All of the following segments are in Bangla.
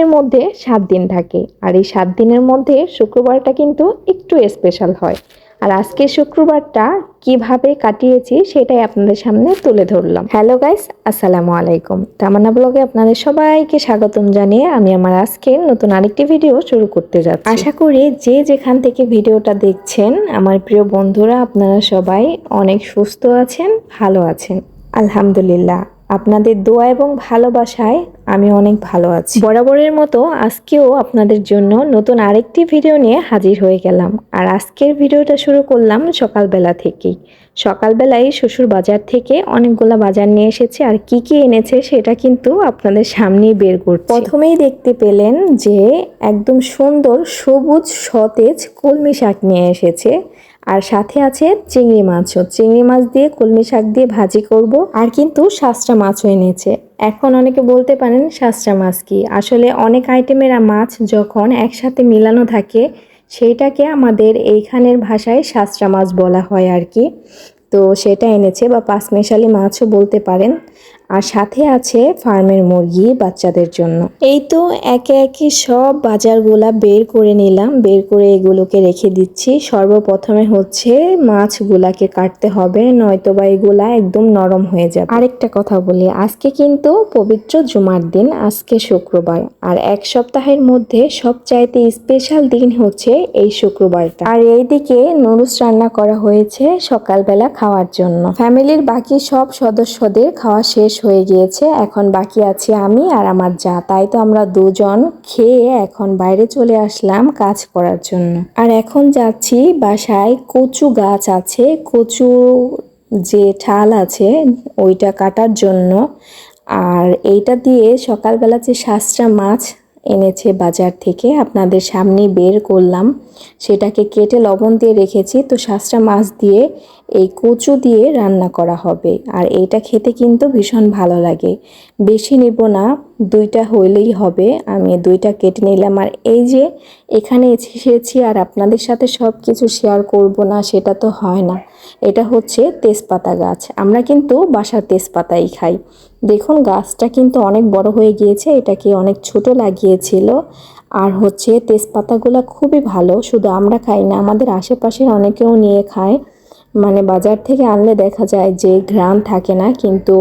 এর মধ্যে সাত দিন থাকে। আর এই সাত দিনের মধ্যে শুক্রবারটা কিন্তু একটু স্পেশাল হয়। আর আজকে শুক্রবারটা কীভাবে কাটিয়েছি সেটাই আপনাদের সামনে তুলে ধরলাম। হ্যালো গাইস আসসালামু আলাইকুম। তামান্না ব্লগে আপনাদের সবাইকে স্বাগতম জানিয়ে আমি আমার আজকের নতুন আরেকটি ভিডিও শুরু করতে যাচ্ছি। আশা করি যে যেখান থেকে ভিডিওটা দেখছেন, আমার প্রিয় বন্ধুরা, আপনারা সবাই অনেক সুস্থ আছেন, ভালো আছেন। আলহামদুলিল্লাহ। আপনাদের দোয়া এবং ভালোবাসায় আমি অনেক ভালো আছি। বরাবরের মতো আজকেও আপনাদের জন্য নতুন আরেকটি ভিডিও নিয়ে হাজির হয়ে গেলাম। আর আজকের ভিডিওটা শুরু করলাম সকালবেলা থেকেই। সকালবেলায় শ্বশুর বাজার থেকে অনেকগুলা বাজার নিয়ে এসেছে। আর কি কি এনেছে সেটা কিন্তু আপনাদের সামনেই বের করছে। প্রথমেই দেখতে পেলেন যে একদম সুন্দর সবুজ সতেজ কলমি শাক নিয়ে এসেছে। আর সাথে আছে চিংড়ি মাছও চিংড়ি মাছ দিয়ে কলমি শাক দিয়ে ভাজি করব। আর কিন্তু শাস্ত্রা মাছও এনেছে। এখন অনেকে বলতে পারেন, শাস্ত্রা মাছ কি? আসলে অনেক আইটেমের মাছ যখন একসাথে মিলানো থাকে, সেইটাকে আমাদের এইখানের ভাষায় শাস্ত্রা মাছ বলা হয় আর কি। তো সেটা এনেছে বা পাঁচমেশালি মাছও বলতে পারেন। আর সাথে আছে ফার্মের মুরগি বাচ্চাদের জন্য। এই তো একে একে সব বাজারগুলা বের করে নিলাম। বের করে এগুলোকে রেখে দিচ্ছি। সর্বপ্রথমে হচ্ছে মাছগুলাকে কাটতে হবে নয়তো বা এগুলা একদম নরম হয়ে যাবে। আরেকটা কথা বলি, আজকে কিন্তু পবিত্র জুমার দিন, আজকে শুক্রবার। আর এক সপ্তাহের মধ্যে সবচাইতে স্পেশাল দিন হচ্ছে এই শুক্রবারটা। আর এইদিকে নুডলস রান্না করা হয়েছে সকালবেলা খাওয়ার জন্য। ফ্যামিলির বাকি সব সদস্যদের খাওয়া শেষ হয়ে গিয়েছে, এখন বাকি আছি আমি আর আমার যা। তাই তো আমরা দুজন খেয়ে এখন বাইরে চলে আসলাম কাজ করার জন্য। আর এখন যাচ্ছি বাসায় কচু গাছ আছে। কচু যে ঠাল আছে, ওইটা কাটার জন্য। আর এইটা দিয়ে সকালবেলা যে শাস্ত্রা মাছ এনেছে বাজার থেকে, আপনাদের সামনে বের করলাম। সেটাকে কেটে লবণ দিয়ে রেখেছি, তো শাস্ত্রা মাছ দিয়ে এই কচু দিয়ে রান্না করা হবে। আর এইটা খেতে কিন্তু ভীষণ ভালো লাগে। বেশি নিব না, দুইটা হইলেই হবে। আমি দুইটা কেটে নিলাম। আর এই যে এখানে এসেছি আর আপনাদের সাথে সব কিছু শেয়ার করব না, সেটা তো হয় না। এটা হচ্ছে তেজপাতা গাছ। আমরা কিন্তু বাসার তেজপাতাই খাই। দেখুন, গাছটা কিন্তু অনেক বড় হয়ে গিয়েছে, এটাকে অনেক ছোট লাগিয়েছিল। আর হচ্ছে তেজপাতাগুলো খুবই ভালো, শুধু আমরা খাই না, আমাদের আশেপাশের অনেকেও নিয়ে খায়। মানে বাজার থেকে আনলে দেখা যায় যে ঘ্রাণ থাকে না, কিন্তু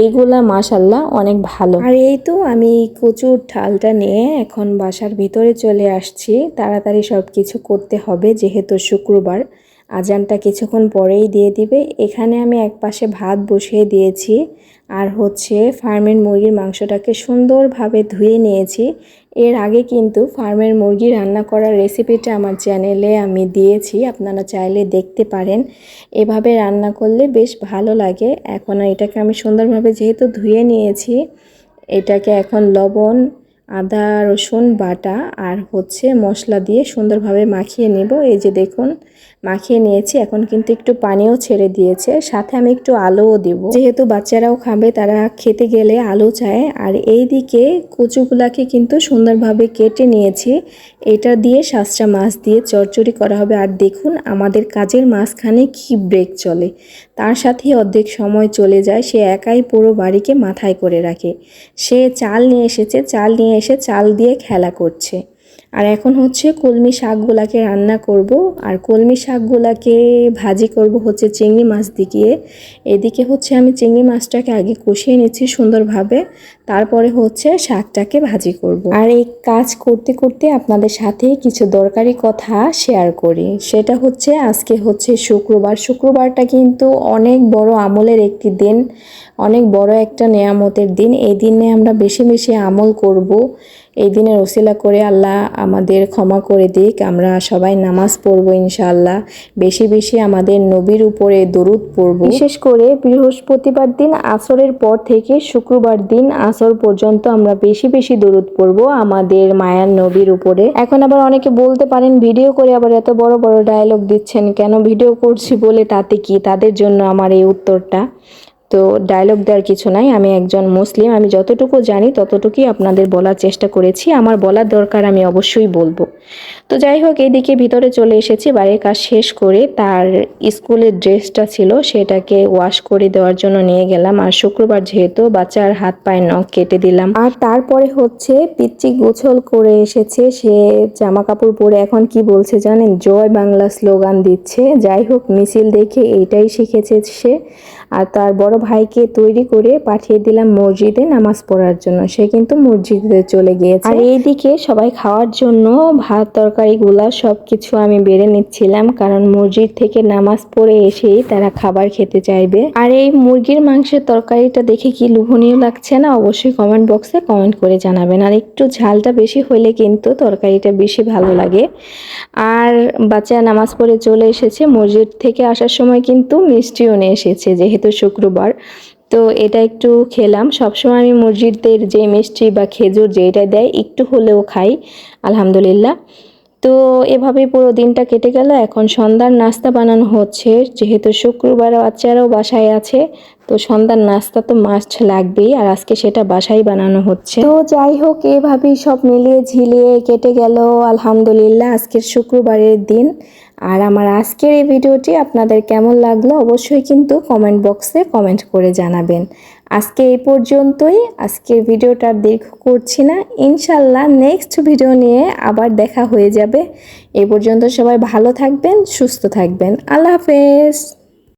এইগুলা মাশাল্লাহ অনেক ভালো। আর এই তো আমি কচুর ঠালটা নিয়ে এখন বাসার ভিতরে চলে আসছি। তাড়াতাড়ি সব কিছু করতে হবে, যেহেতু শুক্রবার। আজানটা কিছুক্ষণ পরেই দিয়ে দিবে। এখানে আমি এক পাশে ভাত বসিয়ে দিয়েছি আর হচ্ছে ফার্মের মুরগির মাংসটাকে সুন্দরভাবে ধুয়ে নিয়েছি। এর আগে কিন্তু ফার্মের মুরগি রান্না করার রেসিপিটা আমার চ্যানেলে আমি দিয়েছি, আপনারা চাইলে দেখতে পারেন। এভাবে রান্না করলে বেশ ভালো লাগে। এখন এটাকে আমি সুন্দরভাবে যেহেতু ধুয়ে নিয়েছি, এটাকে এখন লবণ, আদা, রসুন, বাটা আর হচ্ছে মশলা দিয়ে সুন্দরভাবে মাখিয়ে নেব। এই যে দেখুন মাখিয়ে নিয়েছি। এখন কিন্তু একটু পানিও ছেড়ে দিয়েছে। সাথে আমি একটু আলুও দেব। যেহেতু বাচ্চারাও খাবে, তারা খেতে গেলে আলু চায়। আর এই দিকে কচুগুলাকে কিন্তু সুন্দরভাবে কেটে নিয়েছি। এটা দিয়ে শাস্ত্রা মাছ দিয়ে চরচড়ি করা হবে। আর দেখুন, আমাদের কাজের মাঝখানে কি ব্রেক চলে। তার সাথে অর্ধেক সময় চলে যায়। সে একাই পুরো বাড়িকে মাথায় করে রাখে। সে চাল নিয়ে এসেছে। চাল নিয়ে এসে চাল দিয়ে খেলা করছে। আর এখন হচ্ছে কলমি শাকগুলাকে রান্না করব, আর কলমি শাকগুলাকে ভাজি করব হচ্ছে চিংড়ি মাছ দিয়ে। এদিকে হচ্ছে আমি চিংড়ি মাছটাকে আগে কষিয়ে নিচ্ছি সুন্দরভাবে, তারপরে হচ্ছে শাকটাকে ভাজি করব। আর এই কাজ করতে করতে আপনাদের সাথে কিছু দরকারি কথা শেয়ার করি। সেটা হচ্ছে আজকে হচ্ছে শুক্রবার। শুক্রবারটা কিন্তু অনেক বড় আমলের একটি দিন, অনেক বড় একটা নেয়ামতের দিন। এই দিনে আমরা বেশি বেশি আমল করব। এই দিনের ওসিলা করে আল্লাহ আমাদের ক্ষমা করে দিক। আমরা সবাই নামাজ পড়ব ইনশাআল্লাহ। বেশি বেশি আমাদের নবীর উপরে দরুদ পড়ব। বিশেষ করে বৃহস্পতিবার দিন, আসরের পর থেকে শুক্রবার দিন, আসর পর্যন্ত আমরা বেশি বেশি দরুদ পড়ব আমাদের মায়ার নবীর উপরে। এখন আবার অনেকে বলতে পারেন, ভিডিও করে আবার এত বড় বড় ডায়লগ দিচ্ছেন কেন? ভিডিও করছি বলে তাতে কি? তাদের জন্য আমার এই উত্তরটা। তো ডায়লগ দেওয়ার কিছু নাই। আমি একজন মুসলিম, আমি যতটুকু জানি ততটুকুই আপনাদের বলার চেষ্টা করেছি। আমার বলার দরকার আমি অবশ্যই বলব। তো যাই হোক এইদিকে ভিতরে চলে এসেছি, বাড়ির কাজ শেষ করে তার স্কুলের ড্রেসটা ছিল, সেটাকে ওয়াশ করে দেওয়ার জন্য নিয়ে গেলাম। আর শুক্রবার যেহেতু বাচ্চার হাত পায়ে নখ কেটে দিলাম। আর তারপরে হচ্ছে পিচ্চি গোছল করে এসেছে, সে জামা কাপড় পরে এখন কি বলছে জানেন? জয় বাংলা স্লোগান দিচ্ছে। যাই হোক, মিছিল দেখে এইটাই শিখেছে সে। আর তার বড় ভাইকে তৈরি করে পাঠিয়ে দিলাম মসজিদে নামাজ পড়ার জন্য। সে কিন্তু মসজিদে চলে গিয়েছে। আর এইদিকে সবাই খাওয়ার জন্য ভাত তরকারিগুলা সব কিছু আমি বেড়ে নিচ্ছিলাম কারণ মসজিদ থেকে নামাজ পড়ে এসেই তারা খাবার খেতে চাইবে। আর এই মুরগির মাংসের তরকারিটা দেখে কি লোভনীয় লাগছে না অবশ্যই কমেন্ট বক্সে কমেন্ট করে জানাবেন। আর একটু ঝালটা বেশি হলে কিন্তু তরকারিটা বেশি ভালো লাগে। আর বাচ্চা নামাজ পড়ে চলে এসেছে। মসজিদ থেকে আসার সময় কিন্তু মিষ্টিও নিয়ে এসেছে যেহেতু শুক্রবার। তো এটা একটু খেলাম। সবসময় আমি মসজিদদের যে মিষ্টি বা খেজুর যেটা দেয়, একটু হলেও খাই, আলহামদুলিল্লাহ। তো এভাবেই পুরো দিনটা কেটে গেল। এখন সন্ধ্যার নাস্তা বানানো হচ্ছে। যেহেতু শুক্রবার বাচ্চারাও বাসায় আছে, তো সন্ধ্যার নাস্তা তো মাছ লাগবেই। আর আজকে সেটা বাসায় বানানো হচ্ছে। তো যাই হোক, এভাবেই সব মিলিয়ে ঝিলিয়ে কেটে গেল। আলহামদুলিল্লাহ, আজকের শুক্রবারের দিন। আর আমার আজকের এই ভিডিওটি আপনাদের কেমন লাগল অবশ্যই কিন্তু কমেন্ট বক্সে কমেন্ট করে জানাবেন। আজকে এই পর্যন্তই। আজকের ভিডিওটা দীর্ঘ করছি না। ইনশাল্লাহ নেক্সট ভিডিও নিয়ে আবার দেখা হয়ে যাবে। এ পর্যন্ত সবাই ভালো থাকবেন, সুস্থ থাকবেন। আল্লাহ হাফেজ।